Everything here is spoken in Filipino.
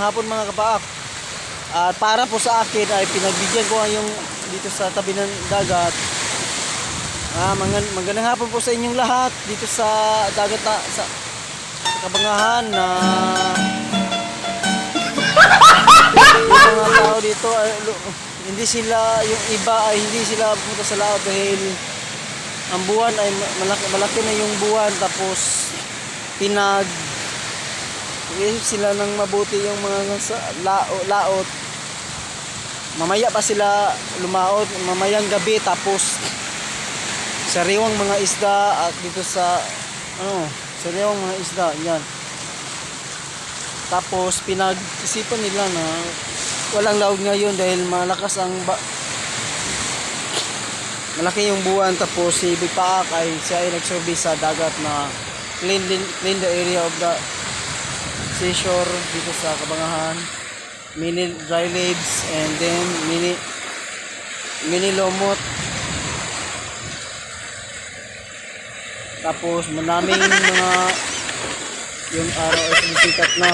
magandang hapon mga kapaak. At para po sa akin ay pinagbigyan ko yung dito sa tabi ng dagat. Ah, magand- magandang hapon po sa inyong lahat dito sa dagat na sa, sa kabangahan na yung mga tao dito ay, hindi sila yung iba ay hindi sila pumunta sa laot dahil ang buwan ay ma- malaki, malaki na yung buwan tapos pinag iisip sila ng mabuti yung mga lao, laot. Mamaya pa sila lumaot. Mamayang gabi tapos sariwang mga isda at dito sa ano sariwang mga isda yan. Tapos pinag-isipan nila na walang laog ngayon dahil malakas ang ba- malaki yung buwan. Tapos si Bipaak ay siya ay nagsurvey sa dagat na clean, clean the area of the seashore dito sa Kabangahan. Mini dry leaves and then mini mini lomot tapos maraming mga yung araw ay sumisikat na